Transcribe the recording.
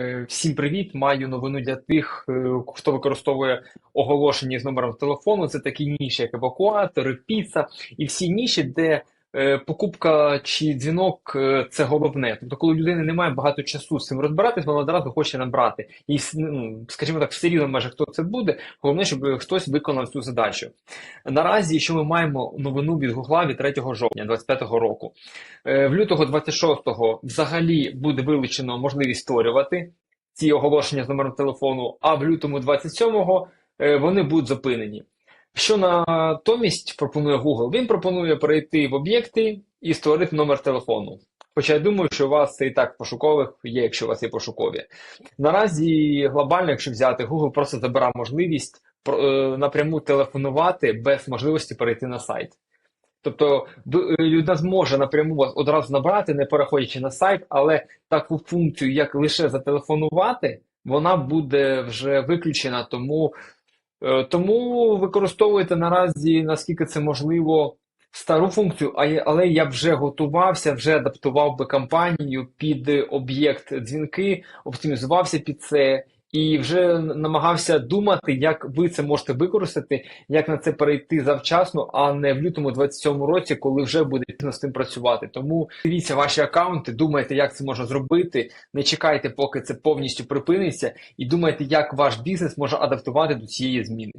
Е, Всім привіт! Маю новину для тих, е, хто використовує оголошення з номером телефону. Це такі ніші, як евакуатори, піца і всі ніші, де покупка чи дзвінок е, це головне. Тобто, коли людини немає багато часу з цим розбиратись, вона одразу хоче набрати. І, ну, скажімо так, все рівно майже хто це буде. Головне, щоб хтось виконав цю задачу. Наразі, що ми маємо новину від Гугла від 3 жовтня 2025 року. Е, В лютого 26-го взагалі буде вилучено можливість створювати ці оголошення з номером телефону, а в лютому 27-го е, вони будуть зупинені. Що натомість пропонує Google? Він пропонує перейти в об'єкти і створити номер телефону. Хоча я думаю, що у вас це і так пошукових є, якщо у вас є пошукові. Наразі глобально, якщо взяти, Google просто забирає можливість е, напряму телефонувати без можливості перейти на сайт. Тобто е, людина зможе напряму вас одразу набрати, не переходячи на сайт, але таку функцію, як лише зателефонувати, вона буде вже виключена. Тому, тому використовуйте наразі, наскільки це можливо, стару функцію, але я вже готувався, вже адаптував би кампанію під об'єкт дзвінки, оптимізувався під це. І вже намагався думати, як ви це можете використати, як на це перейти завчасно, а не в лютому 27 році, коли вже буде з тим працювати. Тому дивіться ваші аккаунти, думайте, як це можна зробити. Не чекайте, поки це повністю припиниться, і думайте, як ваш бізнес може адаптувати до цієї зміни.